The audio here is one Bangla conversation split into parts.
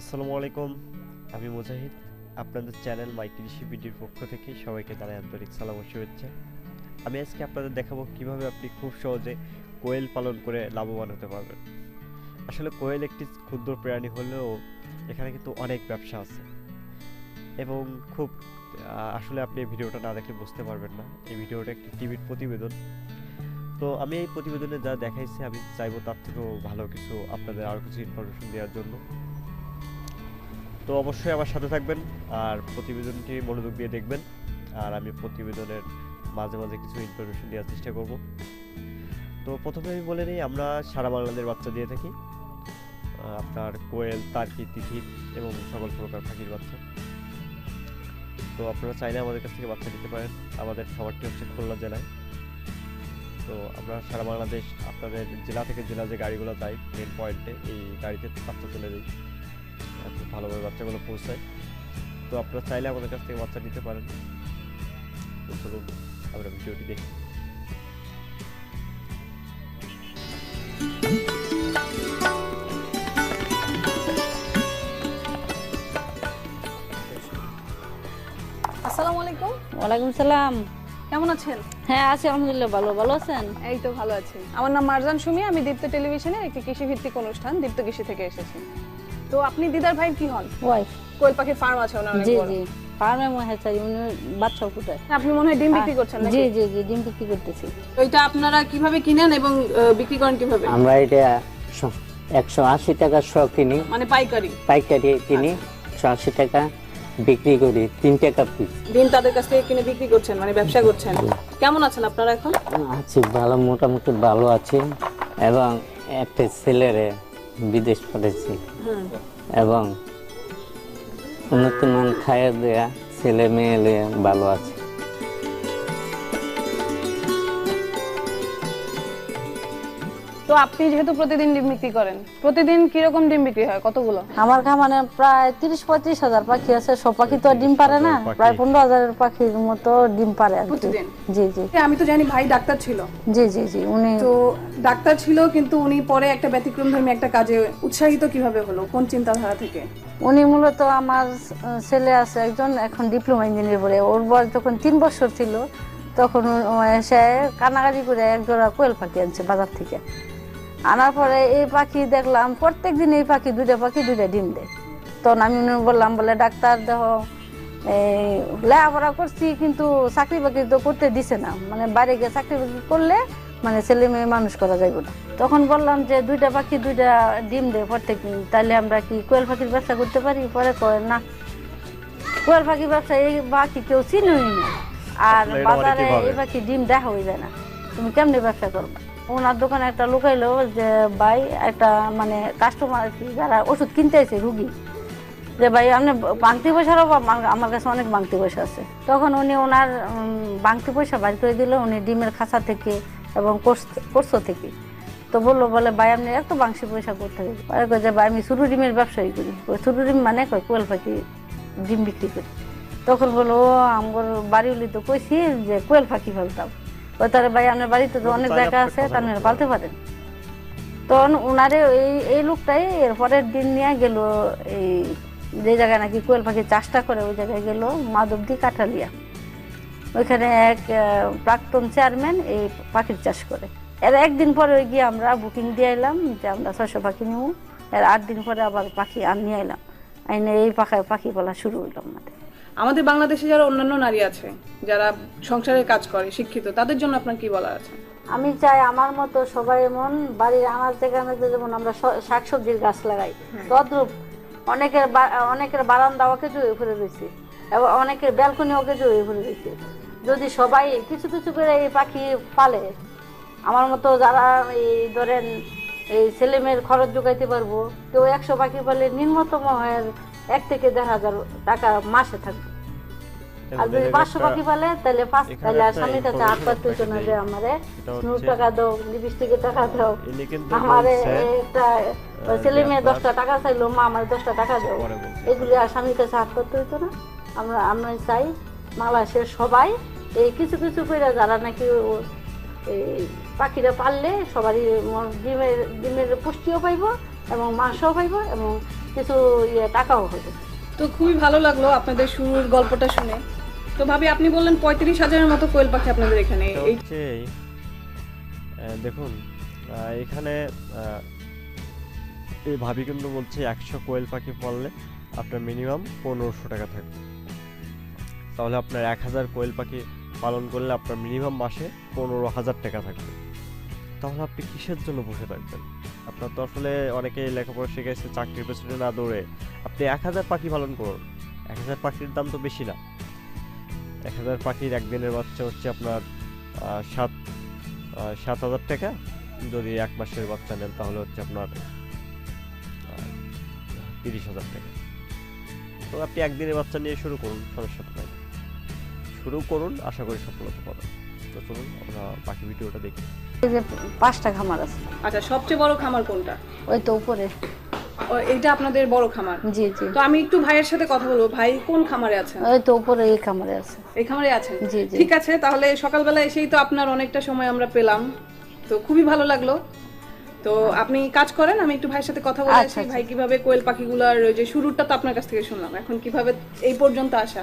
আসসালামু আলাইকুম। আমি মুজাহিদ। আপনাদের চ্যানেল মাই কৃষি বিডির পক্ষ থেকে সবাইকে জানাই আন্তরিক সালাম ও শুভেচ্ছা। আমি আজকে আপনাদের দেখাবো কীভাবে আপনি খুব সহজে কোয়েল পালন করে লাভবান হতে পারবেন। আসলে কোয়েল একটি ক্ষুদ্র প্রাণী হলেও এখানে কিন্তু অনেক ব্যবসা আছে। এবং খুব আসলে আপনি ভিডিওটা না দেখলে বুঝতে পারবেন না। এই ভিডিওটা একটি টিভির প্রতিবেদন। তো আমি এই প্রতিবেদনে যা দেখাইছি, আমি চাইব তার থেকেও ভালো কিছু আপনাদের আরও কিছু ইনফরমেশন দেওয়ার জন্য। তো অবশ্যই আমার সাথে থাকবেন আর প্রতিবেদনটি মনোযোগ দিয়ে দেখবেন। আর আমি প্রতিবেদনের মাঝে মাঝে কিছু ইনফরমেশন দেওয়ার চেষ্টা করব। তো প্রথমে আমি বলে নিই, আমরা সারা বাংলাদেশের বাচ্চা দিয়ে থাকি। আপনার কোয়েল, তার্কি, তিথি এবং সকল প্রকার পাখির বাচ্চা। তো আপনারা চাইলে আমাদের কাছ থেকে বাচ্চা নিতে পারেন। আমাদের খাবারটি হচ্ছে খুলনা জেলায়। তো আমরা সারা বাংলাদেশ আপনাদের জেলা থেকে জেলা যে গাড়িগুলো যায় মেন পয়েন্টে এই গাড়িতে বাচ্চা তুলে দিই। খুব ভালোভাবে বাচ্চাগুলো পৌঁছায়। তো আপনারা চাইলে আমাদের কাছ থেকে বাচ্চা নিতে পারেন। তো চলুন আমরা ভিডিওটি দেখি। আসসালামু আলাইকুম। ওয়ালাইকুম সালাম। কেমন আছেন? হ্যাঁ আছি আলহামদুলিল্লাহ ভালো। ভালো আছেন? এই তো ভালো আছি। আমার নাম মারজান সুমি আমি দীপ্ত টেলিভিশনের একটি কৃষি ভিত্তিক অনুষ্ঠান দীপ্ত কৃষি থেকে এসেছি। তো আপনি দিদার ভাই কি হন? ওয়াইফ। কোয়েল পাখির ফার্ম আছে ওনার অনেক জি বড়। জি। ফার্মে মনে চাই উনি বাচ্চাও ফুটায়। আপনি মনে হয় ডিম বিক্রি করছেন জি জি জি ডিম বিক্রি করতেছি। ওইটা আপনারা কীভাবে কিনেন এবং বিক্রি করেন কীভাবে? আমরা এটা একশো আশি টাকা শ কিনি। মানে পাইকারি? পাইকারি কিনি একশো আশি টাকা বিক্রি করি তিন টাকা পিস ডিম তাদের কাছ থেকে কিনে বিক্রি করছেন মানে ব্যবসা করছেন। কেমন আছেন আপনারা এখন? আছি ভালো মোটামুটি ভালো আছি। এবং একটা ছেলেরে বিদেশ পাঠাচ্ছি হুম। এবং উন্নত মান খাইয়ে দেয়া ছেলে মেয়ে লিয়ে ভালো আছে। তো আপনি যেহেতু প্রতিদিন ডিম বিক্রি করেন প্রতিদিন কীরকম ডিম বিক্রি হয়? কতগুলো? আমার খামারে প্রায় তিরিশ পঁয়ত্রিশ হাজার পাখি আছে সব পাখি তো আর ডিম পারে না প্রায় পনেরো হাজারের পাখির মতো ডিম পারে আর কি। প্রতিদিন? জি জি। আমি তো জানি ভাই ডাক্তার ছিল। জি জি জি উনি তো ডাক্তার ছিল কিন্তু উনি পরে একটা ব্যতিক্রম ধর্মী একটা কাজে উৎসাহিত কীভাবে হলো? কোন চিন্তাধারা থেকে? উনি মূলত আমার আহ, ছেলে আছে একজন এখন ডিপ্লোমা ইঞ্জিনিয়ার বলে। ওর বয়স যখন তিন বছর ছিল তখন ও- ও এসে কানাকানি করে এক জোড়া কোয়েল পাখি আনছে বাজার থেকে। আনার পরে এই পাখি দেখলাম প্রত্যেক দিন এই পাখি দুইটা পাখি দুইটা ডিম দেয়। তখন আমি উনি বললাম বলে ডাক্তার দেহ এই লেখাপড়া করছি কিন্তু চাকরি বাকরি তো করতে দিছে না। মানে বাইরে গিয়ে চাকরি বাকরি করলে মানে ছেলে মেয়ে মানুষ করা যাবে না। তখন বললাম যে দুইটা পাখি দুইটা ডিম দেয় প্রত্যেক দিন তাহলে আমরা কি কোয়েল পাখির ব্যবসা করতে পারি? পরে কয় না কোয়েল পাখির ব্যবসা এই পাখি কেউ চিনুই না। আর মানে বাজারে এই পাখি ডিম দেখা হয়ে যায় না। তুমি কেমনে ব্যবসা করবে? ওনার দোকানে একটা লুকাইলো যে, ভাই, একটা মানে কাস্টমার কি যারা ওষুধ কিনতে আসে রুগী, যে, ভাই, আপনি বাংতি পয়সার অভাব? আমার- কাছে অনেক বাংতি পয়সা আছে। তখন উনি ওনার বাংতি পয়সা বাইর করে দিল, উনি ডিমের খাঁচা থেকে এবং কোর্স- কোর্সো থেকে। তো বলল, বলে, ভাই, আপনি এত বাংশি পয়সা করতে হবে পরে কয় যে, ভাই, আমি ছোটো ডিমের ব্যবসায়ী করি। ছোটো ডিম মানে কয়, কোয়েল পাখি ডিম বিক্রি করি। তখন বলল, ও আমার বাড়ি তো কইছি যে, কোয়েল পাখি ফেলতাম ওই তাহলে ভাই আপনার বাড়িতে তো অনেক জায়গা আছে কথা তাহলে পালতে পারেন। তখন ওনারে এই এই লোকটাই এর পরের দিন নিয়ে গেল এই যে জায়গায় নাকি কোয়েল পাখি চাষটা করে ওই জায়গায় গেল মাধবদী কাঠালিয়া। ওইখানে এক প্রাক্তন চেয়ারম্যান এই পাখির চাষ করে। এর একদিন পরে ওই গিয়ে আমরা বুকিং দিয়ে এলাম যে আমরা ছয়শো পাখি নিব। এর আট দিন পরে আবার পাখি আর নিয়ে এলাম। আইনে এই পাখা পাখি বলা শুরু হইল আমাদের। আমাদের বাংলাদেশে যারা অন্যান্য নারী আছে যারা সংসারের কাজ করে শিক্ষিত তাদের জন্য আপনার কি বলার আছে? আমি চাই আমার মতো সবাই এমন বাড়ির আমার জায়গাতে যেমন আমরা শাকসবজির গাছ লাগাই। তদ্রুপ অনেকের অনেকের বারান্দা ওকে জুড়ে ঘুরে রয়েছে এবং অনেকের ব্যালকনি ওকে জুড়ে ঘুরে রয়েছে যদি সবাই কিছু কিছু করে এই পাখি পালে আমার মতো যারা এই ধরেন এই ছেলেমেয়ের খরচ যোগাইতে পারব কেউ একশো পাখি পালে নিম্নতম হয় এক থেকে দেড় হাজার টাকা মাসে থাকবে। আর যদি পাঁচশো পাখি পালে তাহলে পাঁচ তাহলে স্বামীর কাছে হাত পাততে হতো না যে আমারে এটা স্নুর টাকা দাও লিপস্টিকের টাকা দাও। আমারে একটা ছেলে মেয়ে দশটা টাকা চাইলো মা আমার দশটা টাকা দাও। এগুলি আর স্বামীর কাছে হাত করতে হতো না। আমরা আমরা চাই বাংলাদেশের সবাই এই কিছু কিছু করে যারা নাকি এই পাখিরা পাললে সবারই ডিমের ডিমের পুষ্টিও পাইব এবং মাসও হইব এবং কিছু ইয়ে টাকাও হইব। তো খুবই ভালো লাগল আপনাদের শুরুর গল্পটা শুনে। তো ভাবি আপনি বললেন পঁয়ত্রিশ হাজারের মতো কোয়েল পাখি আপনাদের এখানে। এই হচ্ছে আহ, দেখুন আহ, এখানে আহ, এই ভাবি কিন্তু বলছে একশো কোয়েল পাখি পড়লে আপনার মিনিমাম পনেরোশো টাকা থাকবে। তাহলে আপনার এক হাজার কোয়েল পাখি পালন করলে আপনার মিনিমাম মাসে পনেরো হাজার টাকা থাকবে। তাহলে আপনি কিসের জন্য বসে থাকবেন? আপনার তো আসলে অনেকে লেখাপড়া শিখেছে চাকরির পেছনে না দৌড়ে। আপনি এক হাজার পাখি পালন করুন। এক হাজার পাখির দাম তো বেশি না। এক হাজার পাখির একদিনের বাচ্চা হচ্ছে আপনার সাত সাত হাজার টাকা। যদি এক মাসের বাচ্চা নেন তাহলে হচ্ছে আপনার তিরিশ হাজার টাকা। তো আপনি একদিনের বাচ্চা নিয়ে শুরু করুন, সমস্যা তো নাই। শুরু করুন, আশা করি সফলতা পাবেন। তো চলুন, আমরা বাকি ভিডিওটা দেখি। এই যে পাঁচটা খামার আছে। আচ্ছা সবচেয়ে বড় খামার কোনটা? ওই তো উপরে। ও, এইটা আপনাদের বড় খামার? জি জি। তো আমি একটু ভাইয়ের সাথে কথা বলব। ভাই কোন খামারে আছেন? ওই তো উপরে এই খামারে আছে। এই খামারে আছেন? জি জি। ঠিক আছে তাহলে সকালবেলা এসেই তো আপনার অনেকটা সময় আমরা পেলাম। তো খুবই ভালো লাগল। তো আপনি কাজ করেন আমি একটু ভাইয়ের সাথে কথা বলে আচ্ছা, আসি। আচ্ছা। ভাই কীভাবে কোয়েল পাখিগুলার ওই যে শুরুটা তো আপনার কাছ থেকে শুনলাম। এখন কীভাবে এই পর্যন্ত আসা?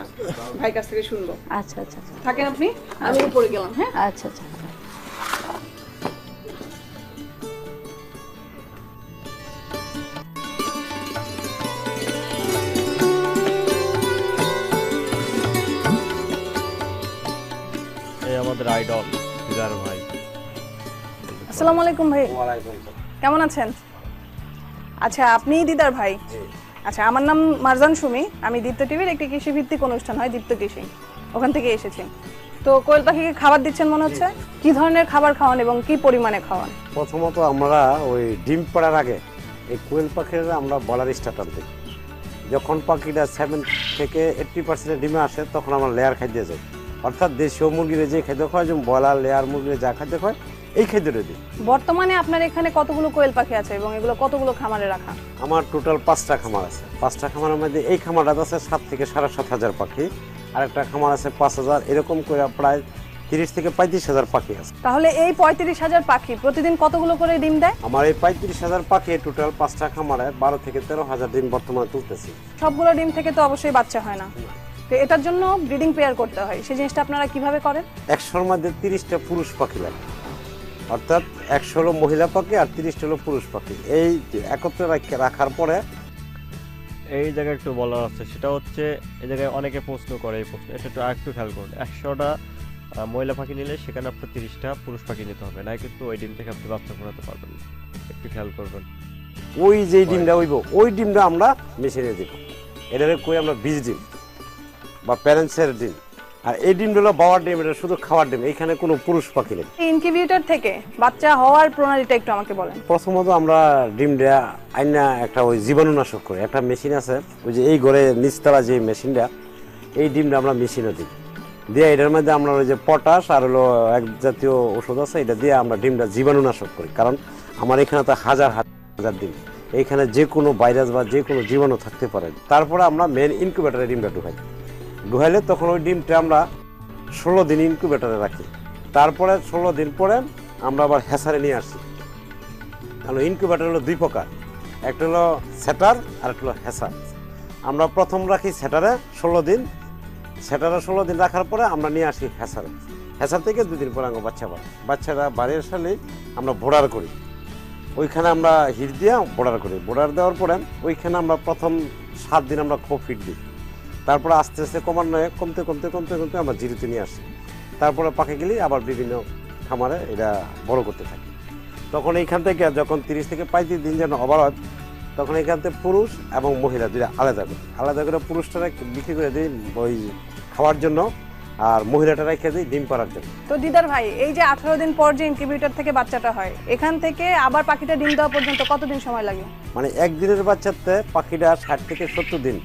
ভাই কাছ থেকে শুনব। আচ্ছা আচ্ছা আচ্ছা। থাকেন আপনি? আমি উপরে গেলাম হ্যাঁ? আচ্ছা আচ্ছা। আসসালামু আলাইকুম ভাই। কেমন আছেন? আচ্ছা আপনি দিদার ভাই? আচ্ছা আমার নাম মারজান সুমি। আমি দীপ্ত টিভির একটি কৃষি ভিত্তিক অনুষ্ঠান হয় দীপ্ত কৃষি। ওখান থেকে এসেছি। তো কোয়েল পাখিকে খাবার দিচ্ছেন মনে হচ্ছে? কি ধরনের খাবার খাওয়ান এবং কি পরিমাণে খাওয়ান? প্রথমত আমরা ওই ডিম পাড়ার আগে এই কোয়েল পাখির আমরা বলার স্টার্টার দিই। যখন পাখিটা সেভেন থেকে এইট্টি পার্সেন্টের ডিমে আসে তখন আমরা লেয়ার খাদ্য যাই। অর্থাৎ দেশীয় মুরগির যে খাদ্য খায় যেমন বয়লার লেয়ার মুরগির যা খাদ্য খায় এই ক্ষেত্রে দিই বর্তমানে আপনার এখানে কতগুলো কোয়েল পাখি আছে এবং এগুলো কতগুলো খামারে রাখা? আমার টোটাল পাঁচটা খামার আছে। পাঁচটা খামারের মধ্যে এই খামারটা আছে সাত থেকে সাড়ে সাত হাজার পাখি। আর একটা খামার আছে পাঁচ হাজার। এরকম করে প্রায় তিরিশ থেকে পঁয়ত্রিশ হাজার পাখি আছে। তাহলে এই পঁয়ত্রিশ হাজার পাখি প্রতিদিন কতগুলো করে ডিম দেয়? আমার এই পঁয়ত্রিশ হাজার পাখি টোটাল পাঁচটা খামারে বারো থেকে তেরো হাজার ডিম বর্তমানে তুলতেছি। সবগুলো ডিম থেকে তো অবশ্যই বাচ্চা হয় না। তো এটার জন্য ব্রিডিং পেয়ার করতে হয়। সেই জিনিসটা আপনারা কীভাবে করেন? একশোর মধ্যে তিরিশটা পুরুষ পাখি লাগে। অর্থাৎ একশো হলো মহিলা পাখি আর তিরিশটা হলো পুরুষ পাখি। এই একত্রে রাখার পরে এই জায়গায় একটু বলার আছে সেটা হচ্ছে এই জায়গায় অনেকে প্রশ্ন করে এই প্রশ্ন এটা একটু একটু খেয়াল করুন। একশোটা মহিলা পাখি নিলে সেখানে আপনার তিরিশটা পুরুষ পাখি নিতে হবে না কিন্তু ওই ডিম থেকে আপনি বাচ্চা ফোটাতে পারবেন। একটু খেয়াল করবেন। ওই যে ডিমটা হইব ওই ডিমটা আমরা মেশিনে দিব। এটারে কই আমরা বীজ ডিম বা প্যারেন্টসের ডিম। আর এই ডিমটা হলো বাবার ডিম এটা শুধু খাওয়ার ডিম এখানে কোনো পুরুষ পাখি নেই। ইনকিউবেটর থেকে বাচ্চা হওয়ার প্রণালীটা একটু আমাকে বলেন। প্রথমত আমরা ডিমটা আইনা একটা ওই জীবাণুনাশক করি একটা মেশিন আছে ওই যে এই ঘরে নিচতলা যে মেশিনটা এই ডিমটা আমরা মেশিনে দিই। দিয়ে এটার মধ্যে আমরা ওই যে পটাশ আর হলো এক জাতীয় ওষুধ আছে এটা দিয়ে আমরা ডিমটা জীবাণুনাশক করি কারণ আমার এখানে তো হাজার হাজার ডিম। এইখানে যে কোনো ভাইরাস বা যে কোনো জীবাণু থাকতে পারে। তারপরে আমরা মেন ইনকিউবেটারে ডিমটা ঢুকাই। ঢুকাইলে তখন ওই ডিমটা আমরা ষোলো দিন ইনকিউবেটারে রাখি। তারপরে ষোলো দিন পরে আমরা আবার হেসারে নিয়ে আসি। হলো ইনকিউবেটার হলো দুই প্রকার। একটা হলো সেটার আর একটা হলো হেসার আমরা প্রথম রাখি সেটারে ষোলো দিন। সেটারে ষোলো দিন রাখার পরে আমরা নিয়ে আসি হেসারে হেসার থেকে দুদিন পরে আমরা বাচ্চা পাই বাচ্চারা বাড়ি আসলে আমরা বোর্ডার করি। ওইখানে আমরা হিট দিয়ে বোর্ডার করি। বোর্ডার দেওয়ার পরে ওইখানে আমরা প্রথম সাত দিন আমরা খুব ফিট দিই। তারপরে আস্তে আস্তে ক্রমান্বয়ে কমতে কমতে কমতে কমতে আমরা জিরোতে নিয়ে আসি। তারপরে পাখি গেলে আবার বিভিন্ন খামারে এটা বড় করতে থাকি। তখন এইখান থেকে যখন তিরিশ থেকে পঁয়ত্রিশ দিন যেন ওভার হয় তখন এখান থেকে পুরুষ এবং মহিলা দুইটা আলাদা করে। আলাদা করে পুরুষটা বিক্রি করে দিই ওই খাওয়ার জন্য আর মহিলাটা রেখে দিই ডিম পাড়ার জন্য। তো দিদার ভাই এই যে আঠারো দিন পর যে ইনকিউবেটর থেকে বাচ্চাটা হয় এখান থেকে আবার পাখিটা ডিম দেওয়া পর্যন্ত কতদিন সময় লাগে? মানে একদিনের বাচ্চাতে পাখিটা ষাট থেকে সত্তর দিন।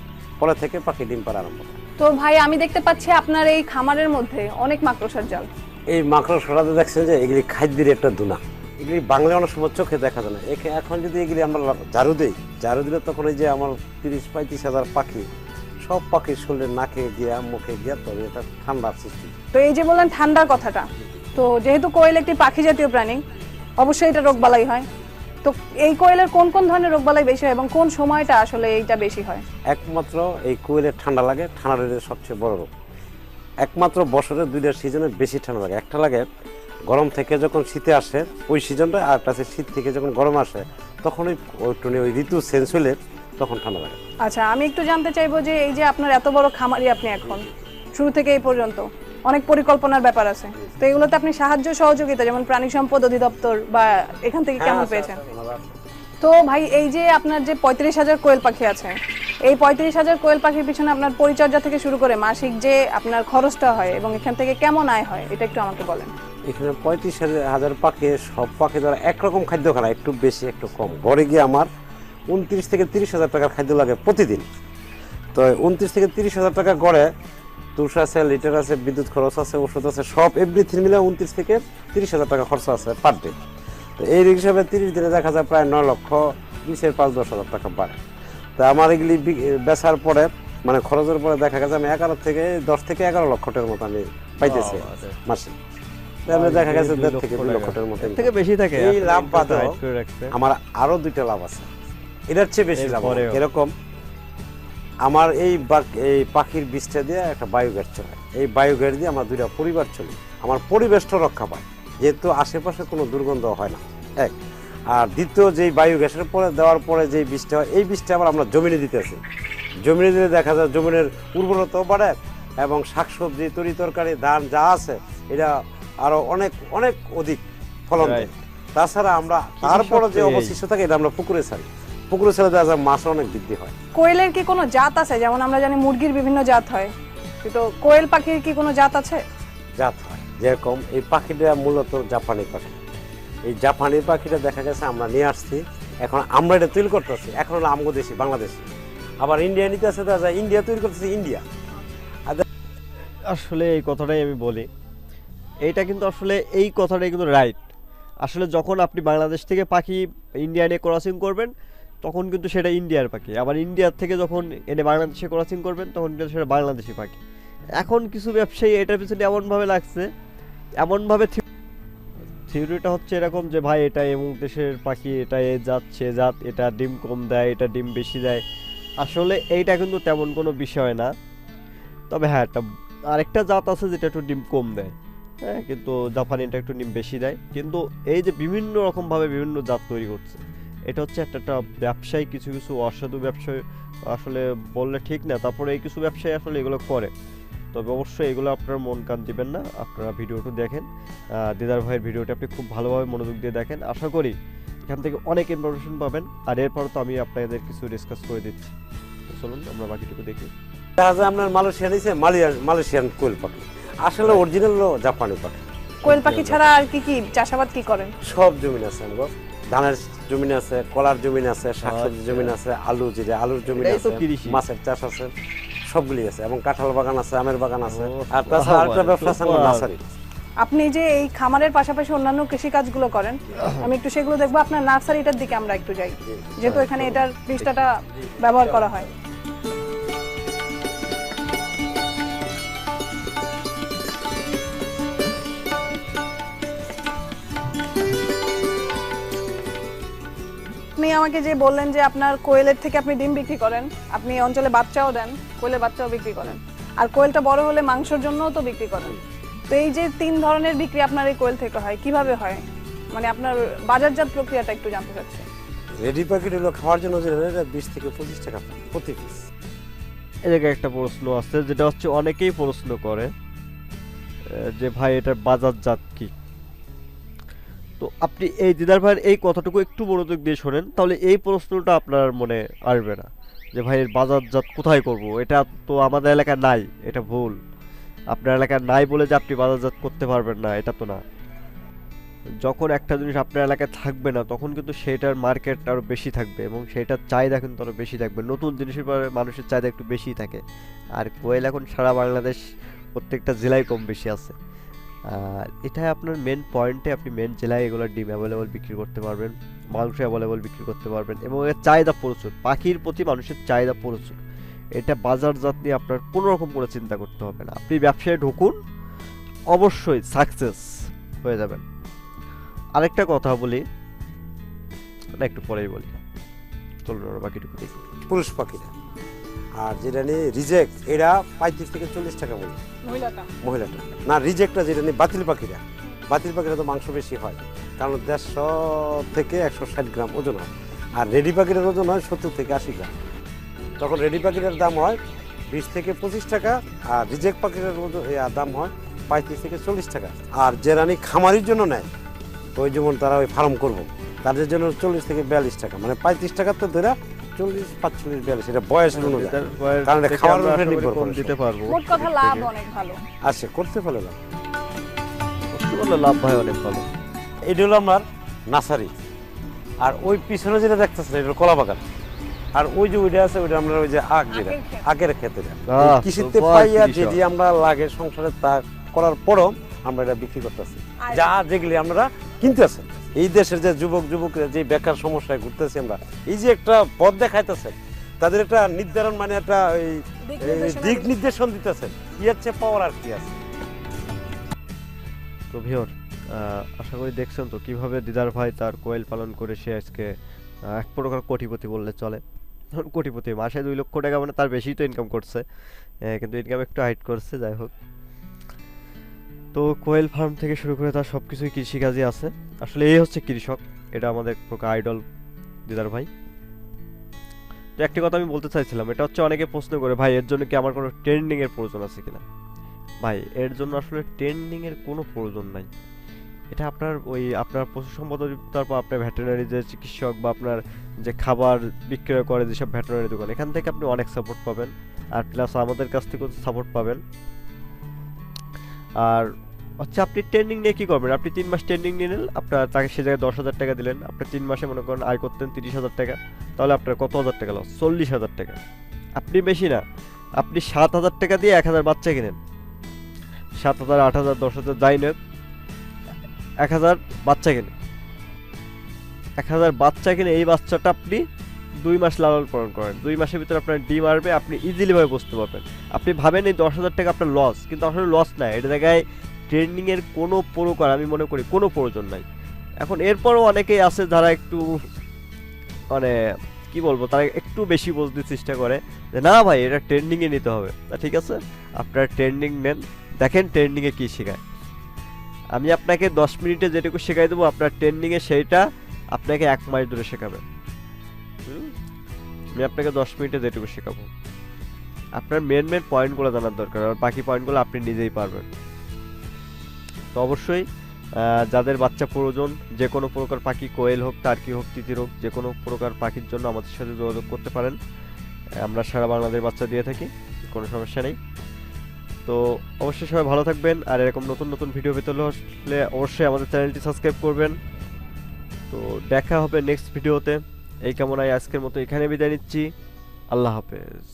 পরে থেকে পাখি ডিম পাড়া আরম্ভ করে। তো ভাই আমি দেখতে পাচ্ছি আপনার এই খামারের মধ্যে অনেক মাকড়সার জাল। এই মাকড় সরাতে দেখছেন যে এগুলি খাদ্যের একটা দুনা। এগুলি বাংলা অনেক সময় চোখে দেখা যায় না। এখে- এখন যদি এগুলি আমরা ঝাড়ু দিই ঝাড়ু দিলে তখন এই যে আমার তিরিশ পঁয়ত্রিশ হাজার পাখি সব পাখির শরীরে নাকে গিয়া মুখে গিয়া তবে এটা ঠান্ডার সৃষ্টি। তো এই যে বললেন ঠান্ডার কথাটা তো যেহেতু কোয়েল একটি পাখি জাতীয় প্রাণী অবশ্যই এটা রোগবালাই হয়। তো এই কোয়েলের কোন কোন ধরনের রোগবালাই বেশি হয় এবং কোন সময়টা আসলে এইটা বেশি হয়? একমাত্র এই কোয়েলের ঠান্ডা লাগে ঠান্ডাটা হচ্ছে সবচেয়ে বড় রোগ। একমাত্র বছরের দুইটা সিজনে বেশি ঠান্ডা লাগে। একটা লাগে গরম থেকে যখন শীতে আসে ওই সিজনটা আর একটা শীত থেকে যখন গরম আসে তখন ওই ওই ঋতু চেঞ্জ হলে তখন ঠান্ডা লাগে। আচ্ছা আমি একটু জানতে চাইব যে এই যে আপনার এত বড় খামারি আপনি এখন শুরু থেকে এই পর্যন্ত। অনেক পরিকল্পনার ব্যাপার আছে। তো এগুলোতে আপনি সাহায্য সহযোগিতা যেমন প্রাণী সম্পদ অধিদপ্তর বা এখান থেকে কেমন পেয়েছেন? তো ভাই এই যে আপনার যে পঁয়ত্রিশ হাজার কোয়েল পাখি আছে এই পঁয়ত্রিশ হাজার কোয়েল পাখির পিছনে আপনার পরিচর্যা থেকে শুরু করে মাসিক যে আপনার খরচটা হয় এবং এখান থেকে কেমন আয় হয় এটা একটু আমাকে বলেন। এখানে পঁয়ত্রিশ হাজার পাখি সব পাখি দ্বারা একরকম খাদ্য খায় একটু বেশি একটু কম। ঘরে গিয়ে আমার উনত্রিশ থেকে তিরিশ হাজার টাকার খাদ্য লাগে প্রতিদিন। তো উনত্রিশ থেকে তিরিশ হাজার টাকা গড়ে তুষ আছে লিটার আছে বিদ্যুৎ খরচ আছে ওষুধ আছে সব এভরিথিং মিলে উনত্রিশ থেকে তিরিশ হাজার টাকা খরচ আছে পার ডে তো এই হিসাবে তিরিশ দিনে দেখা যায় প্রায় নয় লক্ষ বিশের পাঁচ দশ হাজার টাকা বাড়ে। তো আমার এগুলি বেচার পরে মানে খরচের পরে দেখা গেছে আমি এগারো থেকে দশ থেকে এগারো লক্ষ টাকার মতো আমি পাইতেছি মাসে তাহলে দেখা গেছে দেড় থেকে দুই লক্ষ টাকার মতো থেকে বেশি থাকে এই লাভ রাখছে। আমার আরও দুইটা লাভ আছে। এটার চেয়ে বেশি লাভ এরকম আমার এই এই পাখির বীজটা দিয়ে একটা বায়োগ্যাস চলে। এই বায়োগ্যাস দিয়ে আমার দুইটা পরিবার চলে। আমার পরিবেশটা রক্ষা পায়। যেহেতু আশেপাশে কোনো দুর্গন্ধ হয় না। এক। আর দ্বিতীয় যেই বায়োগ্যাসের পরে দেওয়ার পরে যেই বীজটা হয় এই বীজটা আবার আমরা জমিনে দিতেছি জমিনে দিলে দেখা যায় জমিনের উর্বরতাও বাড়ে এবং শাকসবজি তরি তরকারি ধান যা আছে এটা আরও অনেক অনেক অধিক ফলন দেয়। তাছাড়া আমরা তারপরে যে অবশিষ্ট থাকে এটা আমরা পুকুরে ছাড়ি। পুকুরে ছেড়ে দেওয়া যায় মাছ অনেক বৃদ্ধি হয়। কোয়েলের কি কোনো জাত আছে? যেমন আমরা জানি মুরগির বিভিন্ন জাত হয়। কিন্তু কোয়েল পাখির কি কোনো জাত আছে? জাত হয়। যেরকম এই পাখিটা মূলত জাপানি পাখি। এই জাপানি পাখিটা দেখা গেছে আমরা নিয়ে আসছি। এখন আমরা এটা তৈরি করতেছি। এখন হলো আমগো দেশি বাংলাদেশি। আবার ইন্ডিয়া নিতে আসে দেখা যায় ইন্ডিয়া তৈরি করতেছে ইন্ডিয়া। আসলে এই কথাটাই আমি বলি। এইটা কিন্তু আসলে এই কথাটাই কিন্তু রাইট আসলে যখন আপনি বাংলাদেশ থেকে পাখি ইন্ডিয়া নিয়ে ক্রসিং করবেন তখন কিন্তু সেটা ইন্ডিয়ার পাখি আবার ইন্ডিয়ার থেকে যখন এনে বাংলাদেশে ক্রসিং করবেন, তখন কিন্তু সেটা বাংলাদেশি পাখি এখন কিছু ব্যবসায়ী এটার পিছনে এমনভাবে লাগছে, এমনভাবে থিওরিটা হচ্ছে এরকম যে, ভাই, এটা এমুক দেশের পাখি, এটা এ জাত, সে জাত, এটা ডিম কম দেয়, এটা ডিম বেশি দেয়। আসলে এইটা কিন্তু তেমন কোনো বিষয় না। তবে হ্যাঁ একটা আরেকটা জাত আছে যেটা একটু ডিম কম দেয়। হ্যাঁ কিন্তু জাপানিটা একটু ডিম বেশি দেয়। কিন্তু এই যে বিভিন্ন রকমভাবে বিভিন্ন জাত তৈরি করছে। এটা হচ্ছে একটা একটা ব্যবসায়ী কিছু কিছু অসাধু ব্যবসায়ী আসলে বললে ঠিক না তারপরে এই কিছু ব্যবসায়ী আসলে এগুলো করে। তবে অবশ্যই এগুলো আপনার মন কান দিবেন না আপনারা ভিডিওটা দেখেন। দিদার ভাইয়ের ভিডিওটা আপনি খুব ভালোভাবে মনোযোগ দিয়ে দেখেন। আশা করি এখান থেকে অনেক ইনফরমেশন পাবেন। আর এরপর তো আমি আপনাদের কিছু ডিসকাস করে দিচ্ছি। তো চলুন আমরা বাকিটুকু দেখি। দেখা যায় আপনার মালয়েশিয়া নিছে মালিয়ান মালয়েশিয়ান কোয়েল পাখি। আসলে অরিজিনাল হলো জাপানি পাখি। কোয়েল পাখি ছাড়া আর কি কি চাষাবাদ কি করেন? সব জমিন আছে আমগো ধানের জমিন আছে কলার জমিন আছে শাকসবজি আচ্ছা। জমিন আছে আলু যেটা আলুর জমিন আছে মাছের চাষ আছে সবগুলি আছে এবং কাঁঠাল বাগান আছে আমের বাগান আছে। আর তাছাড়া আরেকটা ব্যবসা আছে নার্সারি। আপনি যে এই খামারের পাশাপাশি অন্যান্য কৃষি কাজগুলো করেন আমি একটু সেগুলো দেখব। আপনার নার্সারিটার দিকে আমরা একটু যাই যেহেতু এখানে এটার পৃষ্ঠাটা ব্যবহার করা হয়। আপনি আমাকে যে বললেন যে আপনার কোয়েলের থেকে আপনি ডিম বিক্রি করেন আপনি অঞ্চলে বাচ্চাও দেন কোয়েলের বাচ্চাও বিক্রি করেন। আর কোয়েলটা বড় হলে মাংসের জন্যও তো বিক্রি করেন। তো এই যে তিন ধরনের বিক্রি আপনার এই কোয়েল থেকে হয় কীভাবে হয়? মানে আপনার বাজারজাত প্রক্রিয়াটা একটু জানতে চাচ্ছি। রেডি প্যাকেট হলো খাওয়ার জন্য যে বিশ থেকে পঁচিশ টাকা প্রতি পিস এ জায়গায় একটা প্রশ্ন আছে যেটা হচ্ছে অনেকেই প্রশ্ন করে যে ভাই এটার বাজারজাত কি? তো আপনি এই দিদার ভাইয়ের এই কথাটুকু একটু মনোযোগ দিয়ে শোনেন, তাহলে এই প্রশ্নটা আপনার মনে আসবে না, যে ভাই এর বাজারজাত কোথায় করব? এটা তো আমাদের এলাকায় নাই, এটা ভুল। আপনার এলাকায় নাই বলে যে আপনি বাজারজাত করতে পারবেন না, এটা তো না। যখন একটা জিনিস আপনার এলাকায় থাকবে না, তখন কিন্তু সেটার মার্কেট আরও বেশি থাকবে এবং সেটার চাহিদা কিন্তু আরও বেশি থাকবে। নতুন জিনিসের পরে মানুষের চাহিদা একটু বেশি থাকে। আর কোয়েল এখন সারা বাংলাদেশ, প্রত্যেকটা জেলায় কম বেশি আছে। এটা আপনার মেন পয়েন্টে আপনি মেন জেলায় এগুলো ডিম অ্যাভেলেবল বিক্রি করতে পারবেন মাংস অ্যাভেলেবল বিক্রি করতে পারবেন এবং এর চাহিদা প্রচুর। পাখির প্রতি মানুষের চাহিদা প্রচুর। এটা বাজারজাত নিয়ে আপনার কোনো রকম করে চিন্তা করতে হবে না। আপনি ব্যবসায় ঢুকুন, অবশ্যই সাকসেস হয়ে যাবেন। আরেকটা কথা বলি একটু পরেই বলি। চলুন বাকিটুকু দেখি। পুরুষ পাখিরা। আর যেটা নিয়ে রিজেক্ট এরা পঁয়ত্রিশ থেকে চল্লিশ টাকা বলে। মহিলাটা? না রিজেক্টটা যেটা নিয়ে বাতিল পাখিরা। বাতিল পাখিরা তো মাংস বেশি হয়। কারণ দেড়শো থেকে একশো ষাট গ্রাম ওজন হয়। আর রেডি পাখিটার ওজন হয় সত্তর থেকে আশি গ্রাম। তখন রেডি পাখিটার দাম হয় বিশ থেকে পঁচিশ টাকা আর রিজেক্ট পাখিটার ওজন দাম হয় পঁয়ত্রিশ থেকে চল্লিশ টাকা। আর যে রানী খামারির জন্য নেয় ওই যেমন তারা ওই ফার্ম করব তাদের জন্য চল্লিশ থেকে বিয়াল্লিশ টাকা। মানে পঁয়ত্রিশ টাকার তো ধরে চল্লিশ পাঁচচল্লিশ বিয়াল্লিশ এটা বয়সের অনুযায়ী। কারণ এটা খাওয়ার আমরা উপরে নির্ভর করে। দিতে পারব। মোট কথা লাভ অনেক ভালো। আসে করতে পারলে না করতে পারলে লাভ হয় অনেক ভালো। এটা হলো আপনার নার্সারি আর ওই পিছনে যেটা দেখতেছেন এটা কলা বাগান আর ওই যে ওইটা আছে ওইটা আমরা ওই যে আখ যেটা আগের ক্ষেত্রে। কৃষিতে পাইয়া। যেটি আমরা লাগে সংসারে তা করার পরও আমরা এটা বিক্রি করতেছি। যা যেগুলি আপনারা কিনতেছেন এই দেশের যে যুবক যুবকরা যে বেকার সমস্যায় ঘুরতেছি আমরা এই যে একটা পথ দেখাইতেছেন তাদের একটা নির্ধারণ মানে একটা ওই দিক এই দিক নির্দেশন দিতেছেন কি হচ্ছে পাওয়ার আর কি আছে। তো ভিওর আশা করি দেখছেন তো কীভাবে দিদার ভাই তার কোয়েল পালন করে সে আজকে এক প্রকার কোটিপতি বললে চলে। কোটিপতি মাসে দুই লক্ষ টাকা মানে তার বেশি তো ইনকাম করছে কিন্তু ইনকাম একটু হাইট করছে যাই হোক। তো কোয়েল ফার্ম থেকে শুরু করে তার সব কিছুই কৃষিকাজই আছে। আসলে এই হচ্ছে কৃষক, এটা আমাদের প্রকার আইডল দিদার ভাই। তো একটি কথা আমি বলতে চাইছিলাম, এটা হচ্ছে অনেকে প্রশ্ন করে, ভাই, এর জন্য কি আমার কোনো ট্রেন্ডিংয়ের প্রয়োজন আছে কিনা? ভাই, এর জন্য আসলে ট্রেন্ডিংয়ের কোনো প্রয়োজন নাই। এটা আপনার ওই আপনার পশু সম্পদ বা আপনার ভেটেরিনারি যে চিকিৎসক বা আপনার যে খাবার বিক্রয় করে যেসব ভেটেরিনারি দোকান, এখান থেকে আপনি অনেক সাপোর্ট পাবেন। আর প্লাস আমাদের কাছ থেকেও সাপোর্ট পাবেন। আর হচ্ছে আপনি ট্রেন্ডিং নিয়ে কী করবেন? আপনি তিন মাস ট্রেন্ডিং নিয়ে নিলেন, আপনার তাকে সে জায়গায় দশ হাজার টাকা দিলেন। আপনি তিন মাসে মনে করেন আয় করতেন তিরিশ হাজার টাকা, তাহলে আপনার কত হাজার টাকা লস চল্লিশ হাজার টাকা। আপনি বেশি না। আপনি সাত হাজার টাকা দিয়ে এক হাজার বাচ্চা কিনেন। সাত হাজার, আট হাজার, দশ হাজার, যাই নেন এক হাজার বাচ্চা কিনে এক হাজার বাচ্চা কিনে এই বাচ্চাটা আপনি দুই মাস লালন পালন করেন। দুই মাসের ভিতরে আপনার ডিম আসবে, আপনি ইজিলিভাবে বুঝতে পারবেন। আপনি ভাবেন এই দশ হাজার টাকা আপনার লস কিন্তু আসলে লস নাই এটা জায়গায় ট্রেন্ডিং এর কোনো প্রকার আমি মনে করি কোনো প্রয়োজন নাই। এখন এরপরও অনেকেই আছে যারা একটু মানে কি বলব, তারা একটু বেশি বুঝতে চেষ্টা করে যে, না ভাই, এটা ট্রেন্ডিংয়ে নিতে হবে। তা ঠিক আছে, আপনার ট্রেন্ডিং নেন। দেখেন ট্রেন্ডিংয়ে কী শেখায়। আমি আপনাকে দশ মিনিটে যেটুকু শেখাই দেবো, আপনার ট্রেন্ডিংয়ে সেইটা আপনাকে এক মাস ধরে শেখাবে। হুম? আমি আপনাকে দশ মিনিটে যেটুকু শেখাবো। আপনার মেন মেন পয়েন্টগুলো জানার দরকার, আর বাকি পয়েন্টগুলো আপনি নিজেই পারবেন। তো অবশ্যই যাদের বাচ্চা প্রয়োজন, যে কোনো প্রকার পাখি কোয়েল হোক, টার্কি হোক, তিতির হোক, যে কোনো প্রকার পাখির জন্য আমাদের সাথে যোগাযোগ করতে পারেন। আমরা সারা বাংলাদেশ বাচ্চা দিয়ে থাকি, কোনো সমস্যা নেই। তো অবশ্যই সবাই ভালো থাকবেন, আর এরকম নতুন নতুন ভিডিও পেতে হলে অবশ্যই আমাদের চ্যানেলটি সাবস্ক্রাইব করবেন। তো দেখা হবে নেক্সট ভিডিওতে এই কামনায় আজকের মতো এখানে বিদায় নিচ্ছি। আল্লাহ হাফেজ।